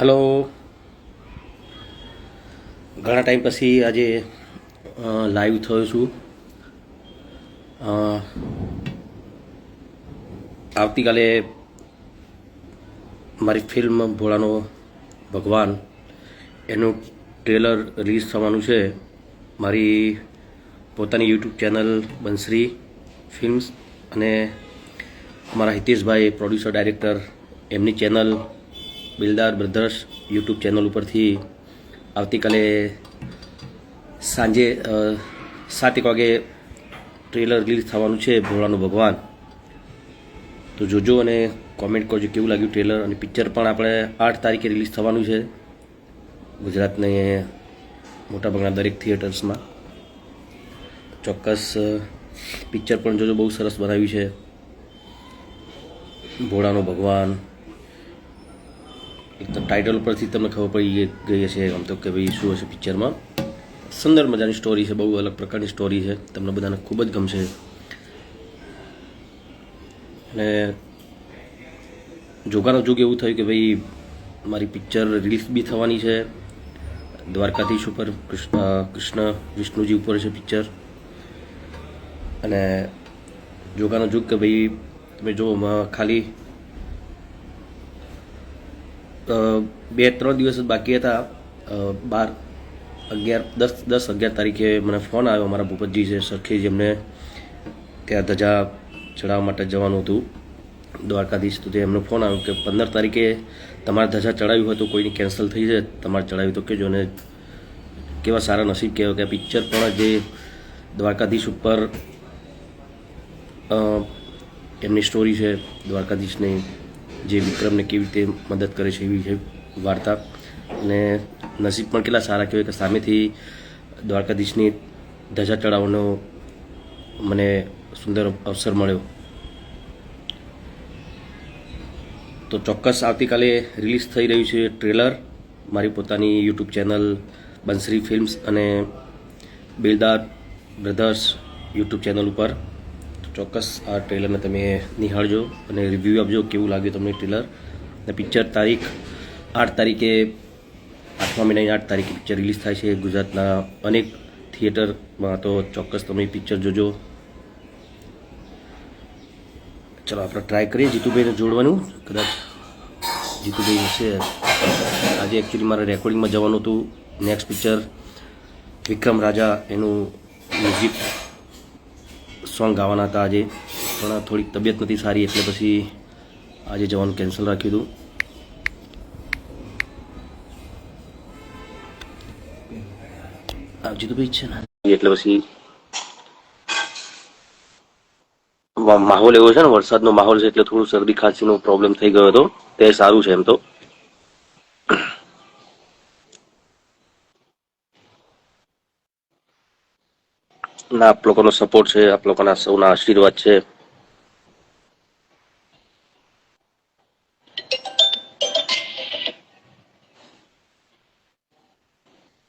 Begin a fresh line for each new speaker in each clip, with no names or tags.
Hello. ઘણા time પછી આજે લાઈવ થયો છું. આવતીકાલે મારી ફિલ્મ ભોળાનો ભગવાન એનું ટ્રેલર રિલીઝ થવાનું છે. મારી પોતાની યુટ્યુબ ચેનલ બંસરી ફિલ્મ્સ અને અમારા હિતેશભાઈ પ્રોડ્યુસર ડાયરેક્ટર એમની channel Bildar brothers YouTube channel ઉપરથી આવતીકાલે સાંજે સાત એક વાગે ટ્રેલર રિલીઝ થવાનું છે ભોળાનું ભગવાન. તો જોજો અને કોમેન્ટ કરજો કેવું લાગ્યું ટ્રેલર અને પિક્ચર પણ આપણે આઠ તારીખે રિલીઝ થવાનું છે ગુજરાતને મોટાભાગના દરેક થિયેટર્સમાં. ચોક્કસ પિક્ચર પણ જોજો, બહુ સરસ બનાવ્યું છે. ભોળાનો ભગવાન. એક તો ટાઇટલ પરથી તમને ખબર પડી ગઈ- હશે આમ તો કે ભાઈ શું હશે પિક્ચરમાં સુંદર મજાની સ્ટોરી છે, બહુ અલગ પ્રકારની સ્ટોરી છે. તમને બધાને ખૂબ જ ગમશે. અને જોગાનો જોગ એવું થયું કે ભાઈ મારી પિક્ચર રિલીઝ બી થવાની છે. દ્વારકાધીશ ઉપર કૃષ્ણ કૃષ્ણ વિષ્ણુજી ઉપર છે પિક્ચર અને જોગાનો જોગ કે ભાઈ તમે જો ખાલી બે ત્રણ દિવસ બાકી હતા. બાર અગિયાર, દસ દસ અગિયાર તારીખે મને ફોન આવ્યો મારા ભૂપતજી છે, સરખી જેમને ત્યાં ધજા ચડાવવા માટે જવાનું હતું. દ્વારકાધીશ તો એમનો ફોન આવ્યો કે પંદર તારીખે તમારે ધજા ચડાવ્યું હોય તો કોઈની કેન્સલ થઈ જાય. તમારે ચડાવ્યું તો કહેજો ને કેવા સારા નસીબ કહેવાય કે પિક્ચર પણ જે દ્વારકાધીશ ઉપર એમની સ્ટોરી છે, દ્વારકાધીશની જે વિક્રમને કેવી રીતે મદદ કરે છે એવી છે વાર્તા. અને નસીબ પણ કેટલા સારા કહેવાય કે સામેથી દ્વારકાધીશની ધજા ચડાવવાનો મને સુંદર અવસર મળ્યો. તો ચોક્કસ આવતીકાલે રિલીઝ થઈ રહ્યું છે ટ્રેલર. મારી પોતાની યુટ્યુબ ચેનલ બંસરી ફિલ્મ્સ અને બેલદાર બ્રધર્સ યુટ્યુબ ચેનલ ઉપર. ચોક્કસ આ ટ્રેલરને તમે નિહાળજો અને રિવ્યૂ આપજો કેવું લાગ્યું તમને ટ્રેલર અને પિક્ચર તારીખ આઠ તારીખે, આઠમા મહિનાની આઠ તારીખે પિક્ચર રિલીઝ થાય છે ગુજરાતના અનેક થિયેટરમાં તો ચોક્કસ તમે પિક્ચર જોજો. ચલો, આપણે ટ્રાય કરીએ જીતુભાઈને જોડવાનું. કદાચ જીતુભાઈ હશે. આજે એકચ્યુઅલી મારે રેકોર્ડિંગમાં જવાનું હતું. નેક્સ્ટ પિક્ચર વિક્રમ રાજા એનું મ્યુઝિક સોંગ ગાવાના હતા આજે. પણ થોડીક તબિયત નથી સારી, એટલે પછી આજે જવાનું કેન્સલ રાખ્યું હતું. જીતુભાઈ છે ને. એટલે પછી માહોલ એવો છે ને, વરસાદનો માહોલ છે, એટલે થોડું શરદી ખાંસીનો પ્રોબ્લેમ થઈ ગયો હતો. તે સારું છે એમ તો. ના આપ લોકોનો સપોર્ટ છે આપ લોકોના સૌના આશીર્વાદ છે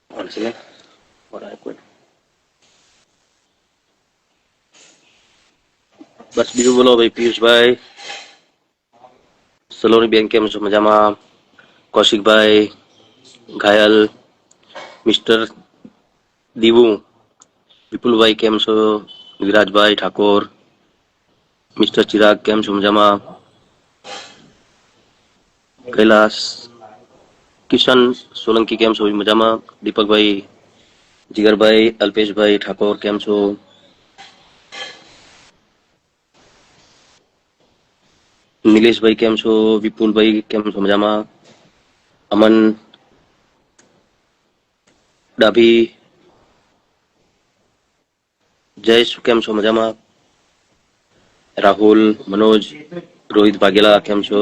One second. What I quit. બસ બીજું બોલો ભાઈ પિયુષભાઈ સલોની બેન કેમ છો મજામાં કૌશિકભાઈ ઘાયલ મિસ્ટર દીવુ વિપુલભાઈ કેમ છો વિરાજભાઈ ઠાકોર મિસ્ટર ચિરાગ કેમ છો મજામાં કૈલાસ કિશન સોલંકી કેમ છો મજામાં દીપકભાઈ જીગરભાઈ અલ્પેશભાઈ ઠાકોર કેમ છો નિલેશભાઈ કેમ છો વિપુલભાઈ કેમ છો મજામાં અમન ડાભી જયેશ કેમ છો મજામાં રાહુલ મનોજ રોહિત વાઘેલા કેમ છો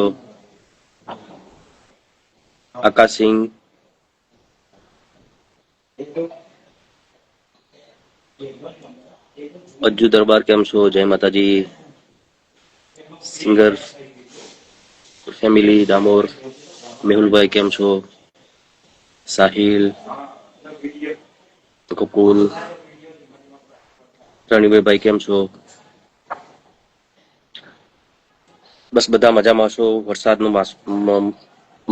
આકાશસિંહ અજ્જુ દરબાર કેમ છો જય માતાજી સિંગર ફેમિલી ડામોર મેહુલભાઈ કેમ છો સાહિલ કપૂલ રણીભાઈ કેમ છો? બસ બધા મજામાં છો. વરસાદનો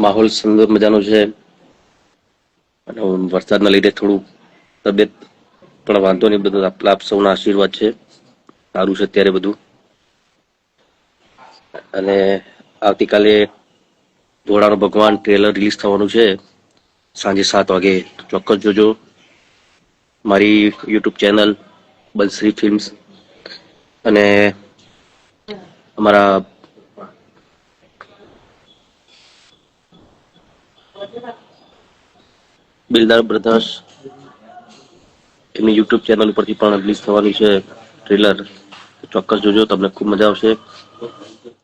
માહોલ સુંદર મજાનો છે. અને વરસાદના લીધે થોડું તબિયત પણ વાંધો નહીં, બધું આપ સૌના આશીર્વાદ છે. સારું છે અત્યારે બધું. અને આવતીકાલે ધોળાનો ભગવાન ટ્રેલર રિલીઝ થવાનું છે. સાંજે સાત વાગે. ચોક્કસ જોજો. મારી યુટ્યુબ ચેનલ બંસરી ફિલ્મ્સ અને અમારા બિલદાર બ્રધર્સ એમની યુટ્યુબ ચેનલ ઉપરથી પણ રિલીઝ થવાનું છે ટ્રેલર ચોક્કસ જોજો, તમને ખૂબ મજા આવશે.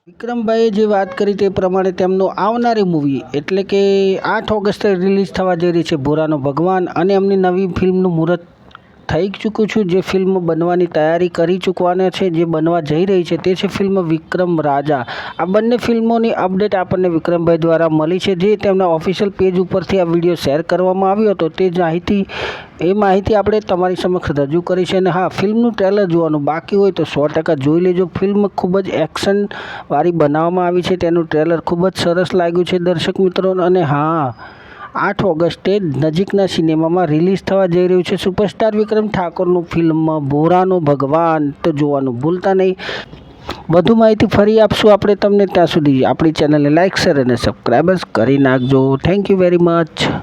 વિક્રમભાઈએ જે વાત કરી તે પ્રમાણે તેમનું આવનારી મૂવી એટલે કે આઠ ઓગસ્ટે રિલીઝ થવા જઈ રહી છે ભોરાનો ભગવાન અને એમની નવી ફિલ્મનું મુહૂર્ત થઈ ચૂક્યું છું. જે ફિલ્મ બનવાની તૈયારી કરી ચૂકવાના છે, જે બનવા જઈ રહી છે, તે છે ફિલ્મ વિક્રમ રાજા. આ બંને ફિલ્મોની અપડેટ આપણને વિક્રમભાઈ દ્વારા મળી છે. જે તેમના ઓફિશિયલ પેજ ઉપરથી આ વીડિયો શેર કરવામાં આવ્યો હતો, તે માહિતી એ માહિતી આપણે તમારી સમક્ષ રજૂ કરી છે. અને હા, ફિલ્મનું ટ્રેલર જોવાનું બાકી હોય તો સો ટકા જોઈ લેજો. ફિલ્મ ખૂબ જ એક્શનવાળી બનાવવામાં આવી છે. તેનું ટ્રેલર ખૂબ જ સરસ લાગ્યું છે દર્શક મિત્રો અને હા આઠ ઓગસ્ટે નજીકના સિનેમામાં રિલીઝ થવા જઈ રહ્યું છે સુપરસ્ટાર વિક્રમ ઠાકોરનું ફિલ્મ બોરાનો ભગવાન. તો જોવાનું ભૂલતા નહીં. વધુ માહિતી ફરી આપશું આપણે તમને ત્યાં સુધી. આપણી ચેનલને લાઇક શેર અને સબસ્ક્રાઈબર્સ કરી નાખજો. Thank you very much